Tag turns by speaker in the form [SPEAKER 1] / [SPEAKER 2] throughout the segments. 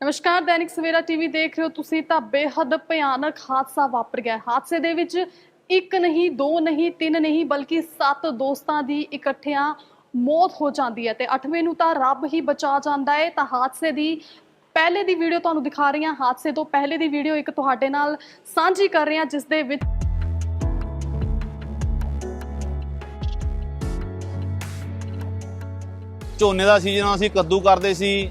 [SPEAKER 1] ਨਮਸਕਾਰ, ਦੈਨਿਕ ਸਵੇਰਾ ਟੀਵੀ ਦੇਖ ਰਹੇ ਹੋ ਤੁਸੀਂ। ਤਾਂ ਬੇਹੱਦ ਭਿਆਨਕ ਹਾਦਸਾ ਵਾਪਰ ਗਿਆ ਹਾਦਸੇ ਦੇ ਵਿੱਚ ਇੱਕ ਨਹੀਂ, ਦੋ ਨਹੀਂ, ਤਿੰਨ ਨਹੀਂ, ਬਲਕਿ ਸੱਤ ਦੋਸਤਾਂ ਦੀ ਇਕੱਠਿਆਂ ਮੌਤ ਹੋ ਜਾਂਦੀ ਹੈ ਤੇ ਅੱਠਵੇਂ ਨੂੰ ਤਾਂ ਰੱਬ ਹੀ ਬਚਾ ਜਾਂਦਾ ਹੈ। ਤਾਂ ਹਾਦਸੇ ਦੀ ਪਹਿਲੇ ਦੀ ਵੀਡੀਓ ਤੁਹਾਨੂੰ ਦਿਖਾ ਰਹੀ ਹਾਂ। ਹਾਦਸੇ ਤੋਂ ਪਹਿਲੇ ਦੀ ਵੀਡੀਓ ਇੱਕ ਤੁਹਾਡੇ ਨਾਲ ਸਾਂਝੀ ਕਰ ਰਹੀ ਹਾਂ, ਜਿਸ ਦੇ ਵਿੱਚ
[SPEAKER 2] ਝੋਨੇ ਦਾ ਸੀਜ਼ਨ ਅਸੀਂ ਕੱਦੂ ਕਰਦੇ ਸੀ।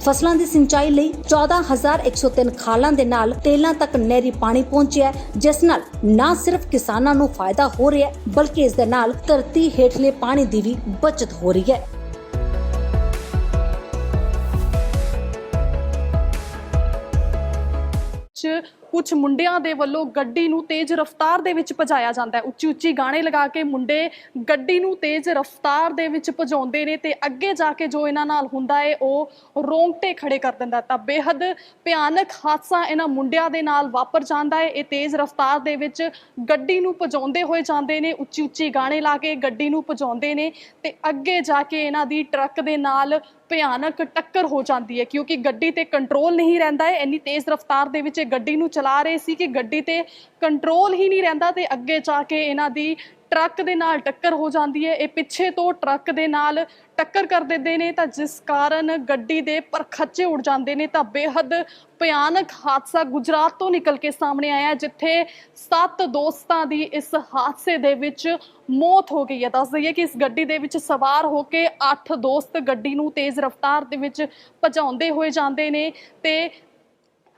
[SPEAKER 3] ਫਸਲਾਂ ਦੀ ਸਿੰਚਾਈ ਲਈ 14103 ਖਾਲਾਂ ਦੇ ਨਾਲ ਤੇਲਾਂ ਤੱਕ ਨਹਿਰੀ ਪਾਣੀ ਪਹੁੰਚਿਆ ਜਿਸ ਨਾਲ ਨਾ ਸਿਰਫ ਕਿਸਾਨਾਂ ਨੂੰ ਫਾਇਦਾ ਹੋ ਰਿਹਾ ਬਲਕਿ ਇਸ ਦੇ ਨਾਲ ਧਰਤੀ ਹੇਠਲੇ ਪਾਣੀ ਦੀ ਵੀ ਬਚਤ ਹੋ ਰਹੀ ਹੈ।
[SPEAKER 1] ਚ ਕੁਝ ਮੁੰਡਿਆਂ ਦੇ ਵੱਲੋਂ ਗੱਡੀ ਨੂੰ ਤੇਜ਼ ਰਫ਼ਤਾਰ ਦੇ ਵਿੱਚ ਭਜਾਇਆ ਜਾਂਦਾ ਹੈ। ਉੱਚੀ ਉੱਚੀ ਗਾਣੇ ਲਗਾ ਕੇ ਮੁੰਡੇ ਗੱਡੀ ਨੂੰ ਤੇਜ਼ ਰਫ਼ਤਾਰ ਦੇ ਵਿੱਚ ਭਜਾਉਂਦੇ ਨੇ ਤੇ ਅੱਗੇ ਜਾ ਕੇ ਜੋ ਇਹਨਾਂ ਨਾਲ ਹੁੰਦਾ ਹੈ, ਉਹ ਰੋਂਗਟੇ ਖੜੇ ਕਰ ਦਿੰਦਾ ਤਾਂ ਬੇਹੱਦ ਭਿਆਨਕ ਹਾਦਸਾ ਇਹਨਾਂ ਮੁੰਡਿਆਂ ਦੇ ਨਾਲ ਵਾਪਰ ਜਾਂਦਾ ਹੈ। ਇਹ ਤੇਜ਼ ਰਫ਼ਤਾਰ ਦੇ ਵਿੱਚ ਗੱਡੀ ਨੂੰ ਭਜਾਉਂਦੇ ਹੋਏ ਜਾਂਦੇ ਨੇ। ਉੱਚੀ ਉੱਚੀ ਗਾਣੇ ਲਾ ਕੇ ਗੱਡੀ ਨੂੰ ਭਜਾਉਂਦੇ ਨੇ ਤੇ ਅੱਗੇ ਜਾ ਕੇ ਇਹਨਾਂ ਦੀ ਟਰੱਕ ਦੇ ਨਾਲ ਭਿਆਨਕ ਟੱਕਰ ਹੋ ਜਾਂਦੀ ਹੈ ਕਿਉਂਕਿ ਗੱਡੀ ਤੇ ਕੰਟਰੋਲ ਨਹੀਂ ਰਹਿੰਦਾ ਹੈ। ਇੰਨੀ ਤੇਜ਼ ਰਫ਼ਤਾਰ ਦੇ ਵਿੱਚ ਇਹ ਗੱਡੀ ਨੂੰ ਚਲਾ ਰਹੇ ਸੀ ਕਿ ਗੱਡੀ ਤੇ ਕੰਟਰੋਲ ਹੀ ਨਹੀਂ ਰਹਿੰਦਾ ਤੇ ਅੱਗੇ ਜਾ ਕੇ ਇਹਨਾਂ ਦੀ ਟਰੱਕ ਦੇ ਨਾਲ ਟੱਕਰ ਹੋ ਜਾਂਦੀ ਹੈ। ਇਹ ਪਿੱਛੇ ਤੋਂ ਟਰੱਕ ਦੇ ਨਾਲ ਟੱਕਰ ਕਰ ਦਿੰਦੇ ਨੇ ਤਾਂ ਜਿਸ ਕਾਰਨ ਗੱਡੀ ਦੇ ਪਰਖੱਚੇ ਉੱਡ ਜਾਂਦੇ ਨੇ ਤਾਂ ਬੇਹੱਦ ਭਿਆਨਕ ਹਾਦਸਾ ਗੁਜਰਾਤ ਤੋਂ ਨਿਕਲ ਕੇ ਸਾਹਮਣੇ ਆਇਆ, ਜਿੱਥੇ ਸੱਤ ਦੋਸਤਾਂ ਦੀ ਇਸ ਹਾਦਸੇ ਦੇ ਵਿੱਚ ਮੌਤ ਹੋ ਗਈ ਹੈ। ਦੱਸ ਦਈਏ ਕਿ ਇਸ ਗੱਡੀ ਦੇ ਵਿੱਚ ਸਵਾਰ ਹੋ ਕੇ 8 ਦੋਸਤ ਗੱਡੀ ਨੂੰ ਤੇਜ਼ ਰਫ਼ਤਾਰ ਦੇ ਵਿੱਚ ਭਜਾਉਂਦੇ ਹੋਏ ਜਾਂਦੇ ਨੇ ਤੇ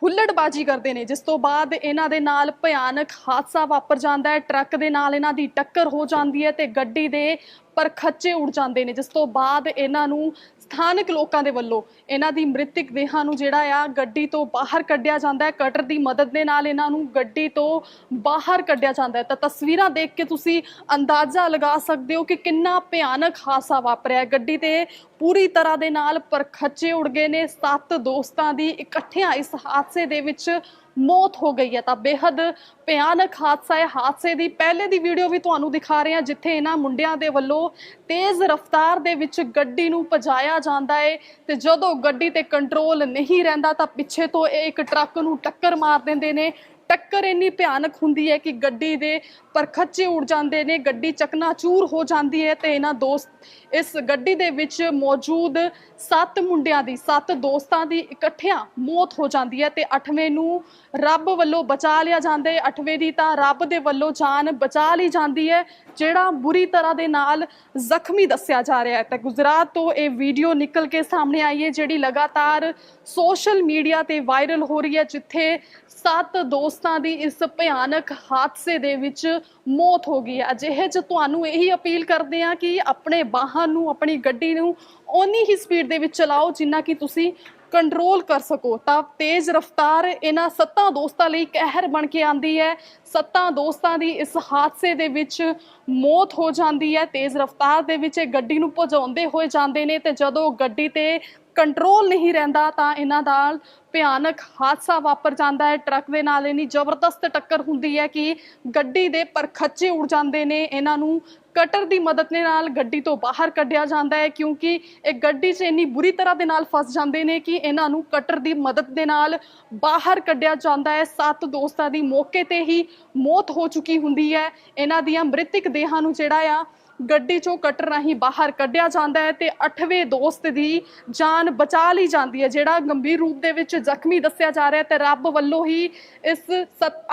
[SPEAKER 1] ਹੁੱਲੜਬਾਜੀ ਕਰਦੇ ਨੇ, ਜਿਸ ਤੋਂ ਬਾਅਦ ਇਹਨਾਂ ਦੇ ਨਾਲ ਭਿਆਨਕ ਹਾਦਸਾ ਵਾਪਰ ਜਾਂਦਾ ਹੈ, ਟਰੱਕ ਦੇ ਨਾਲ ਇਹਨਾਂ ਦੀ ਟੱਕਰ ਹੋ ਜਾਂਦੀ ਹੈ ਤੇ ਗੱਡੀ ਦੇ ਪਰਖੱਚੇ ਉੜ ਜਾਂਦੇ ਨੇ। ਜਿਸ ਤੋਂ ਬਾਅਦ ਇਹਨਾਂ ਨੂੰ ਸਥਾਨਕ ਲੋਕਾਂ ਦੇ ਵੱਲੋਂ ਇਹਨਾਂ ਦੀ ਮ੍ਰਿਤਕ ਦੇਹਾਂ ਨੂੰ ਜਿਹੜਾ ਆ ਗੱਡੀ ਤੋਂ ਬਾਹਰ ਕੱਢਿਆ ਜਾਂਦਾ ਹੈ। ਕਟਰ ਦੀ ਮਦਦ ਦੇ ਨਾਲ ਇਹਨਾਂ ਨੂੰ ਗੱਡੀ ਤੋਂ ਬਾਹਰ ਕੱਢਿਆ ਜਾਂਦਾ ਹੈ। ਤਾਂ ਤਸਵੀਰਾਂ ਦੇਖ ਕੇ ਤੁਸੀਂ ਅੰਦਾਜ਼ਾ ਲਗਾ ਸਕਦੇ ਹੋ ਕਿ ਕਿੰਨਾ ਭਿਆਨਕ ਹਾਦਸਾ ਵਾਪਰਿਆ ਗੱਡੀ ਤੇ ਪੂਰੀ ਤਰ੍ਹਾਂ ਦੇ ਨਾਲ ਪਰਖੱਚੇ ਉੜ ਗਏ ਨੇ। ਸੱਤ ਦੋਸਤਾਂ ਦੀ ਇਕੱਠਿਆਂ ਇਸ ਹਾਦਸੇ ਦੇ ਵਿੱਚ ਮੌਤ ਹੋ ਗਈ ਹੈ ਤਾਂ ਬੇਹੱਦ ਭਿਆਨਕ ਹਾਦਸਾ ਹੈ। ਹਾਦਸੇ ਦੀ ਪਹਿਲੇ ਦੀ ਵੀਡੀਓ ਵੀ ਤੁਹਾਨੂੰ ਦਿਖਾ ਰਹੇ ਹਾਂ, ਜਿੱਥੇ ਇਹਨਾਂ ਮੁੰਡਿਆਂ ਦੇ ਵੱਲੋਂ ਤੇਜ਼ ਰਫ਼ਤਾਰ ਦੇ ਵਿੱਚ ਗੱਡੀ ਨੂੰ ਭਜਾਇਆ ਜਾਂਦਾ ਹੈ ਤੇ ਜਦੋਂ ਗੱਡੀ ਤੇ ਕੰਟਰੋਲ ਨਹੀਂ ਰਹਿੰਦਾ ਤਾਂ ਪਿੱਛੇ ਤੋਂ ਇਹ ਇੱਕ ਟਰੱਕ ਨੂੰ ਟੱਕਰ ਮਾਰ ਦਿੰਦੇ ਨੇ। ਟੱਕਰ ਇੰਨੀ ਭਿਆਨਕ ਹੁੰਦੀ ਹੈ ਕਿ ਗੱਡੀ ਦੇ ਪਰ ਖੱਚੇ ਉੜ ਜਾਂਦੇ ਨੇ, ਗੱਡੀ ਚਕਨਾਚੂਰ ਹੋ ਜਾਂਦੀ ਹੈ ਤੇ ਇਹਨਾਂ ਦੋਸਤ ਇਸ ਗੱਡੀ ਦੇ ਵਿੱਚ ਮੌਜੂਦ ਸੱਤ ਮੁੰਡਿਆਂ ਦੀ, ਸੱਤ ਦੋਸਤਾਂ ਦੀ ਇਕੱਠਿਆਂ ਮੌਤ ਹੋ ਜਾਂਦੀ ਹੈ ਤੇ ਅੱਠਵੇਂ ਨੂੰ ਰੱਬ ਵੱਲੋਂ ਬਚਾ ਲਿਆ ਜਾਂਦਾ ਹੈ। ਅੱਠਵੇਂ ਦੀ ਤਾਂ ਰੱਬ ਦੇ ਵੱਲੋਂ ਜਾਨ ਬਚਾ ਲਈ ਜਾਂਦੀ ਹੈ, ਜਿਹੜਾ ਬੁਰੀ ਤਰ੍ਹਾਂ ਦੇ ਨਾਲ ਜ਼ਖਮੀ ਦੱਸਿਆ ਜਾ ਰਿਹਾ ਹੈ। ਤੇ ਗੁਜਰਾਤ ਤੋਂ ਇਹ ਵੀਡੀਓ ਨਿਕਲ ਕੇ ਸਾਹਮਣੇ ਆਈ ਹੈ, ਜਿਹੜੀ ਲਗਾਤਾਰ ਸੋਸ਼ਲ ਮੀਡੀਆ ਤੇ ਵਾਇਰਲ ਹੋ ਰਹੀ ਹੈ, ਜਿੱਥੇ ਸੱਤ ਦੋਸਤਾਂ ਦੀ ਇਸ ਭਿਆਨਕ ਹਾਦਸੇ ਦੇ ਵਿੱਚ ਮੌਤ ਹੋ ਗਈ ਹੈ। ਅਜਿਹੇ ਚ ਤੁਹਾਨੂੰ ਇਹੀ ਅਪੀਲ ਕਰਦੇ ਆ ਕਿ ਆਪਣੇ ਵਾਹਨ ਨੂੰ, ਆਪਣੀ ਗੱਡੀ ਨੂੰ ਓਨੀ ਹੀ ਸਪੀਡ ਦੇ ਵਿੱਚ ਚਲਾਓ ਜਿੰਨਾ ਕਿ ਤੁਸੀਂ ਕੰਟਰੋਲ ਕਰ ਸਕੋ। ਤਾਂ ਤੇਜ਼ ਰਫ਼ਤਾਰ ਇਹਨਾਂ ਸੱਤਾਂ ਦੋਸਤਾਂ ਲਈ ਕਹਿਰ ਬਣ ਕੇ ਆਂਦੀ ਹੈ। ਸੱਤਾਂ ਦੋਸਤਾਂ ਦੀ ਇਸ ਹਾਦਸੇ ਦੇ ਵਿੱਚ ਮੌਤ ਹੋ ਜਾਂਦੀ ਹੈ। ਤੇਜ਼ ਰਫ਼ਤਾਰ ਦੇ ਵਿੱਚ ਇਹ ਗੱਡੀ ਨੂੰ ਭਜਾਉਂਦੇ ਹੋਏ ਜਾਂਦੇ ਨੇ ਤੇ ਜਦੋਂ ਗੱਡੀ ਤੇ ਕੰਟਰੋਲ ਨਹੀਂ ਰਹਿੰਦਾ, ਤਾਂ ਇਹਨਾਂ ਦਾ ਭਿਆਨਕ ਹਾਦਸਾ ਵਾਪਰ ਜਾਂਦਾ ਹੈ। ਟਰੱਕ ਦੇ ਨਾਲ ਇੰਨੀ ਜ਼ਬਰਦਸਤ ਟੱਕਰ ਹੁੰਦੀ ਹੈ ਕਿ ਗੱਡੀ ਦੇ ਪਰਖੱਚੇ ਉੜ ਜਾਂਦੇ ਨੇ। ਇਹਨਾਂ ਨੂੰ ਕਟਰ ਦੀ ਮਦਦ ਦੇ ਨਾਲ ਗੱਡੀ ਤੋਂ ਬਾਹਰ ਕੱਢਿਆ ਜਾਂਦਾ ਹੈ, ਕਿਉਂਕਿ ਇਹ ਗੱਡੀ 'ਚ ਇੰਨੀ ਬੁਰੀ ਤਰ੍ਹਾਂ ਦੇ ਨਾਲ ਫਸ ਜਾਂਦੇ ਨੇ ਕਿ ਇਹਨਾਂ ਨੂੰ ਕਟਰ ਦੀ ਮਦਦ ਦੇ ਨਾਲ ਬਾਹਰ ਕੱਢਿਆ ਜਾਂਦਾ ਹੈ। ਸੱਤ ਦੋਸਤਾਂ ਦੀ ਮੌਕੇ ਤੇ ਹੀ ਮੌਤ ਹੋ ਚੁੱਕੀ ਹੁੰਦੀ ਹੈ। ਇਹਨਾਂ ਦੀਆਂ ਮ੍ਰਿਤਕ ਦੇਹਾਂ ਨੂੰ ਜਿਹੜਾ ਆ ਗੱਡੀ ਚੋਂ ਕਟਰ ਰਾਹੀਂ ਬਾਹਰ ਕੱਢਿਆ ਜਾਂਦਾ ਹੈ ਤੇ 8ਵੇਂ ਦੋਸਤ ਦੀ ਜਾਨ ਬਚਾ ਲਈ ਜਾਂਦੀ ਹੈ, ਜਿਹੜਾ ਗੰਭੀਰ ਰੂਪ ਦੇ ਵਿੱਚ ਜ਼ਖਮੀ ਦੱਸਿਆ ਜਾ ਰਿਹਾ ਹੈ ਤੇ ਰੱਬ ਵੱਲੋਂ ਹੀ ਇਸ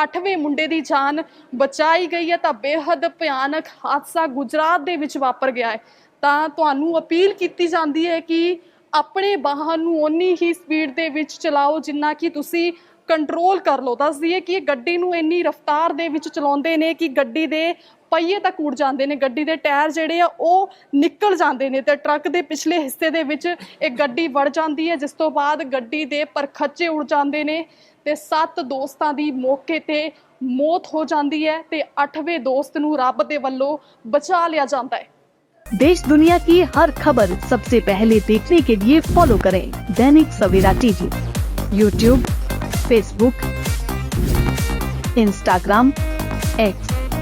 [SPEAKER 1] 8ਵੇਂ ਮੁੰਡੇ ਦੀ ਜਾਨ ਬਚਾਈ ਗਈ ਹੈ। ਤਾਂ ਬੇਹੱਦ ਭਿਆਨਕ ਹਾਦਸਾ ਗੁਜਰਾਤ ਦੇ ਵਿੱਚ ਵਾਪਰ ਗਿਆ ਹੈ। ਤਾਂ ਤੁਹਾਨੂੰ ਅਪੀਲ ਕੀਤੀ ਜਾਂਦੀ ਹੈ ਕਿ ਆਪਣੇ ਵਾਹਨ ਨੂੰ ਓਨੀ ਹੀ ਸਪੀਡ ਦੇ ਵਿੱਚ ਚਲਾਓ ਜਿੰਨਾ ਕਿ ਤੁਸੀਂ ਕੰਟਰੋਲ ਕਰ ਲਓ। ਦੱਸ ਦਈਏ ਕਿ ਇਹ ਗੱਡੀ ਨੂੰ ਇੰਨੀ ਰਫ਼ਤਾਰ ਦੇ ਵਿੱਚ ਚਲਾਉਂਦੇ ਨੇ ਕਿ ਗੱਡੀ ਦੇ ਪਹੀਏ ਤੱਕ ਉੜ ਜਾਂਦੇ ਨੇ ਗੱਡੀ ਦੇ ਟਾਇਰ ਜਿਹੜੇ ਆ ਉਹ ਨਿਕਲ ਜਾਂਦੇ ਨੇ ਤੇ ਟਰੱਕ ਦੇ ਪਿਛਲੇ ਹਿੱਸੇ ਦੇ ਵਿੱਚ ਇਹ ਗੱਡੀ ਵੜ ਜਾਂਦੀ ਹੈ ਜਿਸ ਤੋਂ ਬਾਅਦ ਗੱਡੀ ਦੇ ਪਰਖੱਚੇ ਉੜ ਜਾਂਦੇ ਨੇ ਤੇ ਸੱਤ ਦੋਸਤਾਂ ਦੀ ਮੌਕੇ ਤੇ ਮੌਤ ਹੋ ਜਾਂਦੀ ਹੈ ਤੇ 8ਵੇਂ ਦੋਸਤ ਨੂੰ ਰੱਬ ਦੇ ਵੱਲੋਂ ਬਚਾ ਲਿਆ ਜਾਂਦਾ ਹੈ
[SPEAKER 4] देश दुनिया की हर खबर सबसे पहले देखने के लिए फॉलो करें Dainik Savera TV YouTube Facebook Instagram X